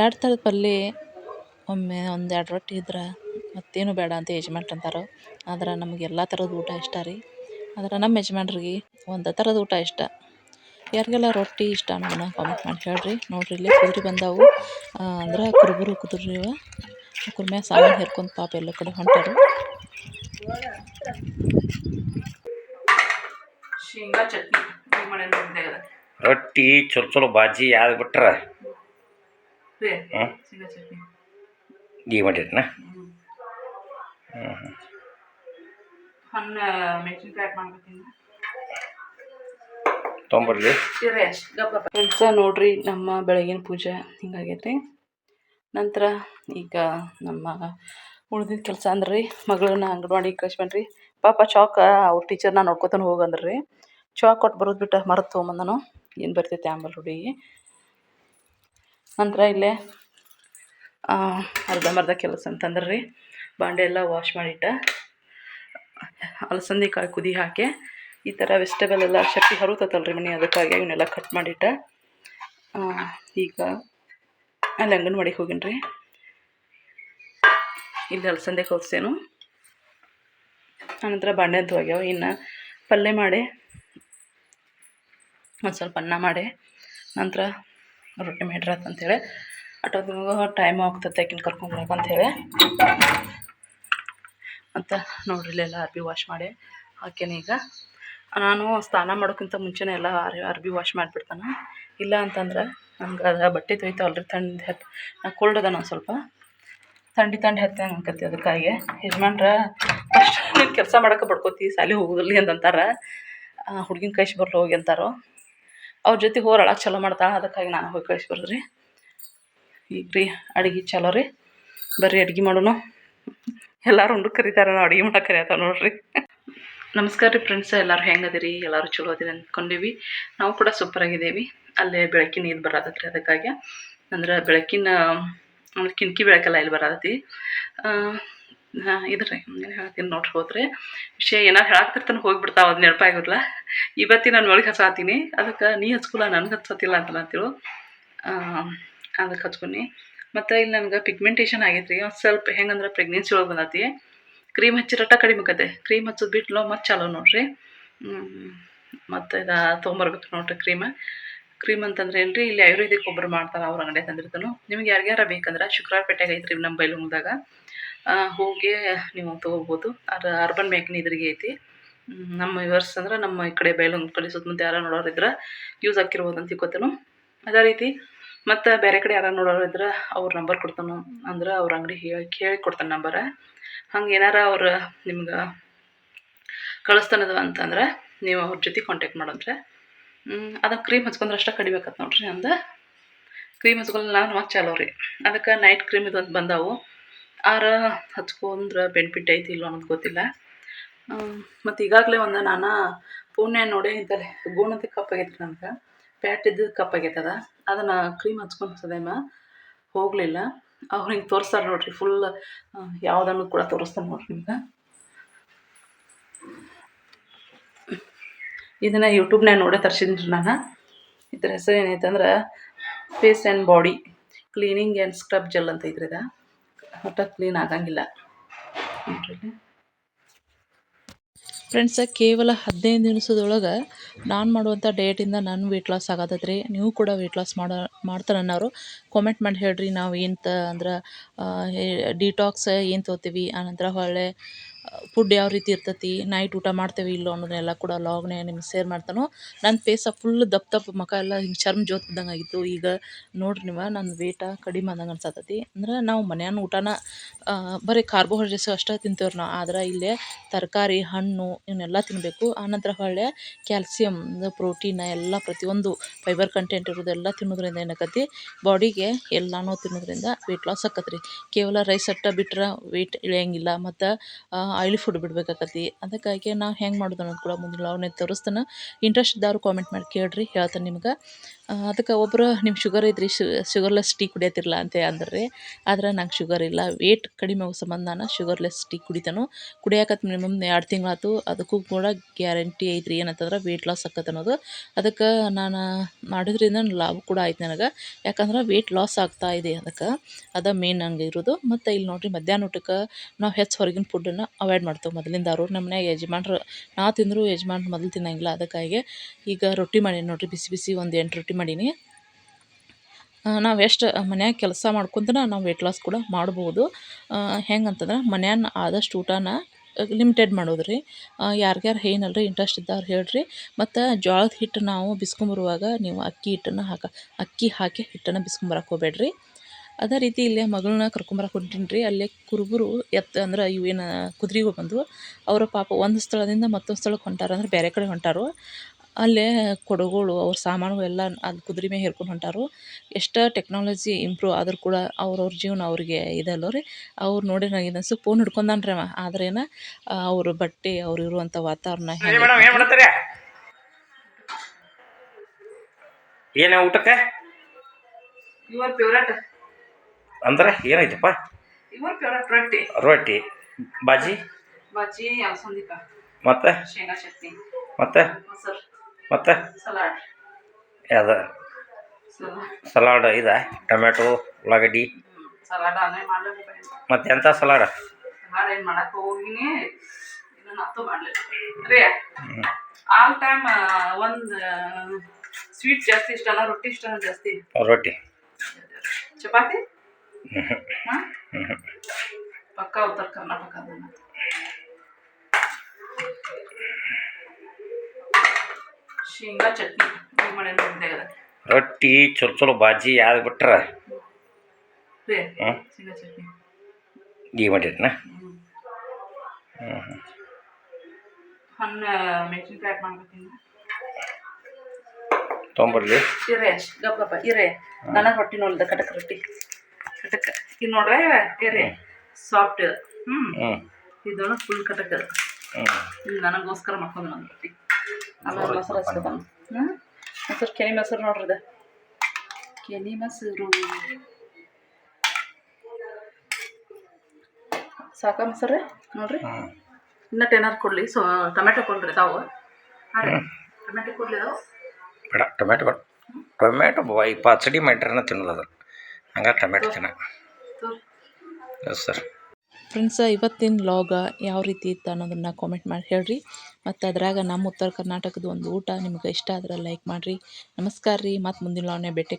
ಎರಡು ಥರದ ಪಲ್ಯ ಒಮ್ಮೆ ಒಂದು ಎರಡು ರೊಟ್ಟಿ ಇದ್ರೆ ಮತ್ತೇನು ಬೇಡ ಅಂತ ಯಜಮಾನ್ರು ಅಂತಾರೆ ಆದ್ರೆ ನಮ್ಗೆ ಎಲ್ಲ ಥರದ ಊಟ ಇಷ್ಟ ರೀ. ಆದ್ರೆ ನಮ್ಮ ಯಜಮಾನ್ರಿಗೆ ಒಂದು ಥರದ ಊಟ ಇಷ್ಟ. ಯಾರಿಗೆಲ್ಲ ರೊಟ್ಟಿ ಇಷ್ಟ ಅನ್ನೋದನ್ನ ಕಾಮೆಂಟ್ ಮಾಡಿ ಹೇಳ್ರಿ. ನೋಡಿರಿ ಇಲ್ಲಿ ಕುದುರೆ ಬಂದಾವು. ಅಂದ್ರೆ ಕುರುಬರು ಕುದುರೆ ಇವ ಕುರ್ ಮ್ಯಾಗ ಸಾಮಾನು ಹೇರ್ಕೊಂಡು ಪಾಪ ಎಲ್ಲ ಕಡೆ ಹೊಂಟಾರು. ಶೇಂಗಾ ಚಟ್ನಿ. ರೊಟ್ಟಿ ಚಲೋ ಚಲೋ ಬಾಜಿ ಯಾವ್ದು ಬಿಟ್ರೆ? ಈ ಮಾಡಿರಿನ ಹಣ್ಣು ಮೆಣಸಿನ್ಕಾಯಿ ಕೆಲಸ ನೋಡ್ರಿ ನಮ್ಮ ಬೆಳಗಿನ ಪೂಜೆ ಹಿಂಗಾಗೈತಿ. ನಂತರ ಈಗ ನಮ್ಮ ಉಳ್ದಿದ್ದ ಕೆಲಸ ಅಂದ್ರೆ ರೀ ಮಗಳನ್ನ ಅಂಗನವಾಡಿಗೆ ಕಳಿಸ್ಬೇನ್ರಿ ಪಾಪ ಚಾಕ್ ಅವ್ರ ಟೀಚರ್ನ ನೋಡ್ಕೊತಾನೆ ಹೋಗಂದ್ರಿ. ರೀ ಚಾಕ್ ಕೊಟ್ಟು ಬರೋದು ಬಿಟ್ಟು ಮರೆತು ತೊಗೊಂಬಂದನು. ಏನು ಬರ್ತೈತೆ ಆಂಬಲ್ ಹುಡುಗಿ? ನಂತರ ಇಲ್ಲೇ ಅರ್ಧಂಬರ್ಧ ಕೆಲಸ ಅಂತಂದ್ರೆ. ರೀ ಬಾಂಡೆ ಎಲ್ಲ ವಾಶ್ ಮಾಡಿಟ್ಟ, ಅಲಸಂದಿ ಕಾಯಿ ಕುದಿ ಹಾಕಿ, ಈ ಥರ ವೆಜಿಟೇಬಲ್ ಎಲ್ಲ ಶಕ್ತಿ ರೀ ಮನೆ ಅದಕ್ಕಾಗಿ ಇವನ್ನೆಲ್ಲ ಕಟ್ ಮಾಡಿಟ್ಟ. ಈಗ ಅಲ್ಲಿ ಅಂಗನವಾಡಿಗೆ ಹೋಗಿನಿ ರೀ ಇಲ್ಲಿ ಅಲಸಂದೆ ಹೋಗ್ಸೇನು ಆನಂತರ ಬಾಂಡೆ ಅಂತ ಹೋಗ್ಯಾವ. ಇನ್ನು ಪಲ್ಯ ಮಾಡಿ, ಒಂದು ಸ್ವಲ್ಪ ಅನ್ನ ಮಾಡಿ, ನಂತರ ರೊಟ್ಟಿ ಮಾಡಿರತ್ತೆ ಅಂತೇಳಿ. ಅಟೋದು ಟೈಮ್ ಆಗ್ತದೆ ಆಕಿನ ಕರ್ಕೊಂಬರಕ್ಕೆ ಅಂತೇಳಿ. ಮತ್ತು ನೋಡ್ರಿ ಇಲ್ಲೆಲ್ಲ ಅರ್ಬಿ ವಾಶ್ ಮಾಡಿ ಹಾಕೇನೆ ಈಗ. ನಾನು ಸ್ನಾನ ಮಾಡೋಕ್ಕಿಂತ ಮುಂಚೆನೇ ಎಲ್ಲ ಅರ್, ಅರ್ಬಿ ವಾಶ್ ಮಾಡಿಬಿಡ್ತಾನೆ. ಇಲ್ಲ ಅಂತಂದ್ರೆ ನಮ್ಗೆ ಅದು ಬಟ್ಟೆ ತೊಯ್ತಾವಲ್ರಿ ಥಂಡಿ ಹತ್ತು ನಾನು ಕೋಲ್ಡ್ ಅದ ನಾನು ಸ್ವಲ್ಪ. ಥಂಡಿ ಥಂಡಿ ಹತ್ತಂಗೆ ಅನ್ಕತಿ ಅದಕ್ಕಾಗಿ ಯಜಮಾನ್ರ ಫಸ್ಟ್ ನೀನು ಕೆಲಸ ಮಾಡೋಕೆ ಬಡ್ಕೋತಿ ಸಾಲಿ ಹೋಗಲಿ ಅಂತಂತಾರೆ ಹುಡುಗಿನ ಕೈಸಿ ಬರ್ಲಿ ಹೋಗಿ ಅಂತಾರೋ. ಅವ್ರ ಜೊತೆ ಹೋರ್ ಅಳಕ್ಕೆ ಚಲೋ ಮಾಡ್ತಾಳೆ, ಅದಕ್ಕಾಗಿ ನಾನು ಹೋಗಿ ಕಳ್ಸಿ ರೀ ಈಗ ರೀ ಅಡ್ಗೆ ಚಲೋ ರೀ. ಬರ್ರಿ ಅಡ್ಗೆ ಮಾಡೋಣ ಎಲ್ಲರೂ ಉಂಡು ಕರೀತಾರೆ, ನಾವು ಅಡುಗೆ ಮಾಡಕ್ಕೆ ಕರಿಯತ್ತಾವ ನೋಡ್ರಿ. ನಮಸ್ಕಾರ ರೀ ಫ್ರೆಂಡ್ಸ್ ಎಲ್ಲರೂ ಹೆಂಗದಿರಿ ಎಲ್ಲರೂ ಚಲೋ ಅದಿರಿ ಅಂದ್ಕೊಂಡೀವಿ ನಾವು ಕೂಡ ಸೂಪರ್ ಆಗಿದ್ದೇವೆ ಅಲ್ಲೇ ಬೆಳಕಿನ ಇದು ರೀ ಅದಕ್ಕಾಗಿ. ಅಂದ್ರೆ ಬೆಳಕಿನ ಕಿಣಕಿ ಬೆಳಕೆಲ್ಲ ಇಲ್ಲಿ ಬರತೈತಿ ಇದ್ರಿ ಏನು ಹೇಳ್ತೀನಿ ನೋಡ್ರಿ ಹೋದ್ರೆ. ವಿಷಯ ಏನಾರು ಹೇಳಾಕ್ತಿರ್ತಾನೆ ಹೋಗ್ಬಿಡ್ತಾವ ಅದು ನೆನಪಾಗಿರಲ್ಲ ಇವತ್ತಿ ನಾನು ಒಳಗೆ ಹಚ್ಚಾತೀನಿ ಅದಕ್ಕೆ ನೀ ಹಚ್ಕೊಲ್ಲ ನನಗೆ ಹಚ್ಚತ್ತಿಲ್ಲ ಅಂತ ಅಂತಿರು ಅದಕ್ಕೆ ಹಚ್ಕೊನಿ. ಮತ್ತು ಇಲ್ಲಿ ನನಗೆ ಪಿಗ್ಮೆಂಟೇಷನ್ ಆಗೈತೆ ರೀ ಒಂದು ಸ್ವಲ್ಪ ಹೆಂಗಂದ್ರೆ ಪ್ರೆಗ್ನೆನ್ಸಿ ಒಳಗೆ ಬಂದತಿ. ಕ್ರೀಮ್ ಹಚ್ಚಿರಟ ಕಡಿಮೆ ಆಕತೆ ಕ್ರೀಮ್ ಹಚ್ಚೋದು ಬಿಟ್ಲು ಮತ್ತೆ ಚಲೋ ನೋಡ್ರಿ. ಮತ್ತು ಇದು ತೊಗೊಂಬರ್ಬೇಕು ನೋಡ್ರಿ ಕ್ರೀಮ್ ಕ್ರೀಮ್ ಅಂತಂದ್ರೆ ಏನ್ರಿ, ಇಲ್ಲಿ ಆಯುರ್ವೇದಿಕ್ ಒಬ್ಬರು ಮಾಡ್ತಾರೆ, ಅವ್ರ ಅಂಗಡಿ ತಂದಿರ್ತಾನು. ನಿಮ್ಗೆ ಯಾರ್ಯಾರ ಬೇಕಂದ್ರೆ ಶುಕ್ರವಾರಪೇಟೆಗೆ ಐತ್ರಿ ನಮ್ಮ ಬೈಲುಂಗದಾಗ ಹೋಗಿ ನೀವು ತೊಗೋಬೋದು. ಅದು ಅರ್ಬನ್ ಬ್ಯಾಂಕಿನ ಇದ್ರಿಗೆ ಐತಿ ನಮ್ಮ ವಿವರ್ಸ್ ಅಂದ್ರೆ ನಮ್ಮ ಈ ಕಡೆ ಬೈಲುಂಗ್ ಕಡೆ ಸುತ್ತಮುತ್ತ ಯಾರು ನೋಡೋರು ಇದ್ರೆ ಯೂಸ್ ಆಗಿರ್ಬೋದು ಅಂತ ತಿಳ್ಕೊತೇನು. ಅದೇ ರೀತಿ ಮತ್ತು ಬೇರೆ ಕಡೆ ಯಾರು ನೋಡೋರು ಇದ್ರೆ ಅವ್ರ ನಂಬರ್ ಕೊಡ್ತಾನು. ಅಂದ್ರೆ ಅವ್ರ ಅಂಗಡಿ ಹೇಳಿ ಕೇಳಿ ಕೊಡ್ತಾನೆ ನಂಬರ ಹಂಗೆ ಏನಾರ ಅವ್ರು ನಿಮ್ಗೆ ಕಳಿಸ್ತಾನದ ಅಂತಂದ್ರೆ ನೀವು ಅವ್ರ ಜೊತೆ ಕಾಂಟ್ಯಾಕ್ಟ್ ಮಾಡಂದ್ರೆ. ಅದಕ್ಕೆ ಕ್ರೀಮ್ ಹಚ್ಕೊಂಡ್ರೆ ಅಷ್ಟೇ ಕಡಿಮೆ ಆಕತ್ತೆ ನೋಡ್ರಿ ಅಂದ. ಕ್ರೀಮ್ ಹಚ್ಕೊಂಡ್ರೆ ನಾನು ಮತ್ತೆ ರೀ. ಅದಕ್ಕೆ ನೈಟ್ ಕ್ರೀಮ್ ಇದೊಂದು ಬಂದಾವು. ಆರ ಹಚ್ಕೊಂಡ್ರೆ ಬೆನಿಫಿಟ್ ಐತಿ ಇಲ್ಲೋ ಅನ್ನೋದು ಗೊತ್ತಿಲ್ಲ. ಮತ್ತು ಈಗಾಗಲೇ ಒಂದು ನಾನು ಪುಣ್ಯ ನೋಡಿ ಇಂಥಲ್ಲಿ ಗೋಣದ ಕಪ್ ಆಗೈತೆ ನನಗೆ ಪ್ಯಾಟ್ ಕಪ್ ಆಗೈತದ. ಅದನ್ನು ಕ್ರೀಮ್ ಹಚ್ಕೊಂಡು ಸದೇಮ ಹೋಗಲಿಲ್ಲ. ಅವ್ರು ಹಿಂಗೆ ತೋರಿಸ್ತಾರೆ ನೋಡ್ರಿ ಫುಲ್ ಯಾವುದನ್ನು ಕೂಡ ತೋರಿಸ್ತಾರೆ ನೋಡ್ರಿ ನಿಮ್ಗೆ. ಇದನ್ನು ಯೂಟ್ಯೂಬ್ನಾಗ ನೋಡೇ ತರ್ಸಿದ್ದೀನಿ ನಾನು. ಇದ್ರ ಹೆಸರು ಏನೈತೆ ಅಂದ್ರೆ face and body cleaning and scrub gel ಅಂತ ಐತ್ರಿ ಒಟ್ಟು ಕ್ಲೀನ್ ಆಗಂಗಿಲ್ಲ. ಫ್ರೆಂಡ್ಸ ಕೇವಲ ಹದಿನೈದು ದಿನಸದೊಳಗೆ ನಾನು ಮಾಡುವಂಥ ಡಯಟಿಂದ ನನ್ನ ವೆಯ್ಟ್ ಲಾಸ್ ಆಗತ್ತೈತ್ರಿ ನೀವು ಕೂಡ ವೆಯ್ಟ್ ಲಾಸ್ ಮಾಡೋ, ಮಾಡ್ತಾರೆ ಅನ್ನೋರು ಕಾಮೆಂಟ್ ಮಾಡಿ ಹೇಳ್ರಿ ನಾವು ಏನು ತ ಅಂದ್ರೆ ಡಿಟಾಕ್ಸ್ ಏನು ತೊಗೋತೀವಿ ಆನಂತರ ಹೊಳ್ಳೆ ಫುಡ್ ಯಾವ ರೀತಿ ಇರ್ತೈತಿ ನೈಟ್ ಊಟ ಮಾಡ್ತೇವೆ ಇಲ್ಲೋ ಅನ್ನೋದನ್ನೆಲ್ಲ ಕೂಡ ಲಾಗ್ನೇ ನಿಮ್ಗೆ ಶೇರ್ ಮಾಡ್ತಾನೋ. ನನ್ನ ಫೇಸ ಫುಲ್ ದಪ್ಪ ದಪ್ಪ ಮುಖ ಎಲ್ಲ ಹಿಂಗೆ ಚರ್ಮ ಜೋತ್ ಬಿದ್ದಂಗೆ ಆಗಿತ್ತು. ಈಗ ನೋಡ್ರಿ ನೀವು ನನ್ನ ವೇಟ ಕಡಿಮೆ ಆದಂಗೆ ಅನ್ಸತ್ತೈತಿ ಅಂದ್ರೆ ನಾವು ಮನೆಯನ್ನು ಊಟನ ಬರೀ ಕಾರ್ಬೋಹೈಡ್ರೇಟ್ಸ್ ಅಷ್ಟೇ ತಿಂತೇವ್ರಿ ನಾವು. ಆದ್ರೆ ಇಲ್ಲೇ ತರಕಾರಿ, ಹಣ್ಣು ಇವನ್ನೆಲ್ಲ ತಿನ್ನಬೇಕು ಆನಂತರ ಹೊಳ್ಳೆ ಕ್ಯಾಲ್ಸಿಯಂ ಪ್ರೋಟೀನ್ ಎಲ್ಲ ಪ್ರತಿಯೊಂದು ಫೈಬರ್ ಕಂಟೆಂಟ್ ಇರೋದೆಲ್ಲ ತಿನ್ನೋದ್ರಿಂದ ಏನಾಕತಿ ಬಾಡಿಗೆ ಎಲ್ಲನೂ ತಿನ್ನೋದ್ರಿಂದ ವೆಯ್ಟ್ ಲಾಸ್ ಆಕತ್ರಿ. ಕೇವಲ ರೈಸ್ ಅಟ್ಟ ಬಿಟ್ರೆ ವೆಯ್ಟ್ ಇಳಿಯಂಗಿಲ್ಲ. ಮತ್ತು ಆಯಿಲಿ ಫುಡ್ ಬಿಡ್ಬೇಕಾಕತಿ. ಅದಕ್ಕಾಗಿ ನಾವು ಹೆಂಗೆ ಮಾಡೋದು ಅನ್ನೋದು ಕೂಡ ಮುಂದೆ ಲಾಗ್ನಾಗ ತೋರಿಸ್ತಾನೆ. ಇಂಟ್ರೆಸ್ಟ್ ಇದ್ದವ್ರು ಕಾಮೆಂಟ್ ಮಾಡಿ ಕೇಳಿರಿ, ಹೇಳ್ತಾನೆ ನಿಮ್ಗೆ. ಅದಕ್ಕೆ ಒಬ್ಬರು ನಿಮ್ಮ ಶುಗರ್ ಐತ್ರಿ ಶುಗರ್ಲೆಸ್ ಟೀ ಕುಡಿಯತ್ತಿರಲ್ಲ ಅಂತ ಅಂದ್ರಿ. ಆದ್ರೆ ನಂಗೆ ಶುಗರ್ ಇಲ್ಲ. ವೇಟ್ ಕಡಿಮೆ ಆಗೋ ಸಂಬಂಧ ಶುಗರ್ಲೆಸ್ ಟೀ ಕುಡಿತಾನು. ಕುಡಿಯಾಕತ್ ಮಿನಿಮಮ್ ಎರಡು ತಿಂಗಳಾಯ್ತು ಅದಕ್ಕೂ ಕೂಡ ಗ್ಯಾರಂಟಿ ಐತ್ರಿ. ಏನಂತಂದ್ರೆ ವೇಟ್ ಲಾಸ್ ಆಗತ್ತೆ ಅನ್ನೋದು. ಅದಕ್ಕೆ ನಾನು ಮಾಡಿದ್ರಿಂದ ಲಾಭ ಕೂಡ ಆಯ್ತು ನನಗೆ. ಯಾಕಂದ್ರೆ ವೇಟ್ ಲಾಸ್ ಆಗ್ತಾ ಇದೆ ಅದಕ್ಕೆ. ಅದ ಮೇನ್ ನಂಗೆ ಇರೋದು. ಮತ್ತು ಇಲ್ಲಿ ನೋಡಿರಿ ಮಧ್ಯಾಹ್ನ ಊಟಕ್ಕೆ ನಾವು ಹೆಚ್ಚು ಹೊರಗಿನ ಫುಡ್ಡನ್ನು ಅವಾಯ್ಡ್ ಮಾಡ್ತೇವೆ ಮೊದಲಿಂದಾರು ನಮ್ಮ ಮನ್ಯಾಗ ಯಜಮಾನ್ರು, ನಾ ತಿಂದರೂ ಯಜಮಾನ್ರು ಮೊದಲು ತಿನ್ನಂಗಿಲ್ಲ. ಅದಕ್ಕಾಗಿ ಈಗ ರೊಟ್ಟಿ ಮಾಡಿ ನೋಡಿರಿ. ಬಿಸಿ ಬಿಸಿ ಒಂದು ಎಂಟು ರೊಟ್ಟಿ ಮಾಡೀನಿ. ನಾವು ಎಷ್ಟು ಮನ್ಯಾಗ ಕೆಲಸ ಮಾಡ್ಕೊಂತನ ನಾವು ವೆಯ್ಟ್ ಲಾಸ್ ಕೂಡ ಮಾಡ್ಬೋದು. ಹೆಂಗೆ ಅಂತಂದ್ರೆ ಮನ್ಯಾನ ಆದಷ್ಟು ಊಟನ ಲಿಮಿಟೆಡ್ ಮಾಡೋದು ರೀ ಯಾರ್ಯಾರು ಏನಲ್ರಿ ಇಂಟ್ರೆಸ್ಟ್ ಇದ್ದವ್ರು ಹೇಳ್ರಿ. ಮತ್ತು ಜೋಳದ ಹಿಟ್ಟು ನಾವು ಬಿಸ್ಕೊಂಬರುವಾಗ ನೀವು ಅಕ್ಕಿ ಹಿಟ್ಟನ್ನು ಹಾಕ, ಅಕ್ಕಿ ಹಾಕಿ ಹಿಟ್ಟನ್ನು ಬಿಸ್ಕೊಂಬರಕ್ಕೆ ಹೋಗ್ಬೇಡ್ರಿ. ಅದೇ ರೀತಿ ಇಲ್ಲೇ ಮಗಳನ್ನ ಕರ್ಕೊಂಬರಕ್ಕೆ ಹೊಂಟೀನಿ ರೀ ಅಲ್ಲೇ ಕುರುಬರು ಎತ್ತ ಅಂದ್ರೆ ಇವೇನು ಏನು ಬಂದು ಅವರ ಪಾಪ ಒಂದು ಸ್ಥಳದಿಂದ ಮತ್ತೊಂದು ಸ್ಥಳಕ್ಕೆ ಹೊಂಟಾರ ಅಂದ್ರೆ ಬೇರೆ ಕಡೆ ಹೊಂಟಾರು. ಅಲ್ಲೇ ಕೊಡಗಳು ಅವ್ರ ಸಾಮಾನುಗಳು ಎಲ್ಲ ಅಲ್ಲಿ ಕುದುರೆ ಮೇಲೆ ಹೇರ್ಕೊಂಡು ಹೊಂಟಾರು. ಎಷ್ಟು ಟೆಕ್ನಾಲಜಿ ಇಂಪ್ರೂವ್ ಆದರೂ ಕೂಡ ಅವ್ರವ್ರ ಜೀವನ ಅವ್ರಿಗೆ ಇದಲ್ಲ ರೀ. ಅವ್ರು ನೋಡಿ ನನಗೆ ಇದನ್ಸು ಫೋನ್ ಹಿಡ್ಕೊಂಡಾನ ರೀ ಅವ. ಆದ್ರೇನ ಅವ್ರ ಬಟ್ಟೆ ಅವ್ರು ಇರುವಂಥ ವಾತಾವರಣ ಏನ ಏನು ಏನು ಊಟಕ್ಕೆ? ಅಂದ್ರೆ ಏನೈತಪ್ಪ ರೊಟ್ಟಿ. ರೊಟ್ಟಿ. ಬಾಜಿ? ಬಜ್ಜಿ ಮತ್ತೆ? ಮತ್ತು? ಮತ್ತು? ಸಲಾಡ್. ಯಾವ್ದು? ಸಲಾಡ್ ಇದೆ ಟೊಮೆಟೊ ಉಳ್ಳಾಗಡ್ಡಿ. ಮತ್ತು ಎಂಥ ಸಲಾಡ? ಆಲ್ ಟೈಮ್ ಒಂದು ಸ್ವೀಟ್ ಜಾಸ್ತಿ ಇಷ್ಟ ಅಲ್ಲ ರೊಟ್ಟಿ ಇಷ್ಟ ಜಾಸ್ತಿ? ರೊಟ್ಟಿ. ಚಪಾತಿ? ಪಕ್ಕ ಉತ್ತರ ಕರ್ನಾಟಕ ಶೇಂಗಾ ಚಟ್ನಿ ಈಗ ಮಾಡಿ ನೋಡಿದೆ ರೊಟ್ಟಿ ಚಲೋ ಚಲೋ ಬಾಜಿ ಯಾವ್ದು ಬಿಟ್ರೆ? ರೀ ಶೇಂಗಾ ಚಟ್ನಿ. ಈ ಮಾಡಿರ್ನ? ಹ್ಞೂ ಹ್ಞೂ ಹಣ್ಣು ಮೆಣಸಿನ್ಕಾಯಿ ಮಾಡ್ಬೇಕಿನ್ನ. ತೊಗೊಂಬರ್ಲಿ. ಇರೆ ಗಪ್ಪ ಇರೆ ನನಗೆ ರೊಟ್ಟಿ ನೋಡಿದ ಕಟಕ್ ರೊಟ್ಟಿ. ಕಟಕ್ ಇದು ನೋಡ್ರೆ ಇರೆ ಸಾಫ್ಟ್ ಹ್ಞೂ ಹ್ಞೂ ಇದೊಳಗೆ ಫುಲ್ ಕಟಕ್. ಹ್ಞೂ ಇದು ನನಗೋಸ್ಕರ ಮಾಡ್ಕೊಂಡು ನಾನು ರೊಟ್ಟಿ ಆಮೇಲೆ ಮೊಸರು ಹಚ್ಕೊತಾನ ಮೊಸರು ಕೆನೆ ಮೊಸರು ನೋಡ್ರಿ ಅದ ಕೆನೆ ಮೊಸರು ಸಾಕ ಮೊಸರು ನೋಡ್ರಿ ಇನ್ನೂ ಟೆನರ್ ಕೊಡಲಿ ಸೊ ಟೊಮೆಟೊ ಕೊಡ್ರಿ ತಾವು ಟೊಮೆಟೊ ಕೊಡ್ಲಿ ಅದಾವು ಬೇಡ ಟೊಮೆಟೊ ಬೇಡ ಟೊಮೆಟೊ ಈ ಪಚಡಿ ಮಾಡ್ಯಾರನ ತಿನ್ನೋದು ಅದು. ಹಂಗಾಗಿ ಟೊಮೆಟೊ ತಿನ್ನ. ಎಸ್ ಸರ್ ಫ್ರೆಂಡ್ಸ ಇವತ್ತಿನ ಲಾಗ ಯಾವ ರೀತಿ ಇತ್ತು ಅನ್ನೋದನ್ನು ಕಾಮೆಂಟ್ ಮಾಡಿ ಹೇಳ್ರಿ. ಮತ್ತು ಅದ್ರಾಗ ನಮ್ಮ ಉತ್ತರ ಕರ್ನಾಟಕದ ಒಂದು ಊಟ ನಿಮ್ಗೆ ಇಷ್ಟ ಆದ್ರೆ ಲೈಕ್ ಮಾಡಿರಿ. ನಮಸ್ಕಾರ ರೀ. ಮತ್ತು ಮುಂದಿನ ಲಾಗ್ನೇ ಭೇಟಿ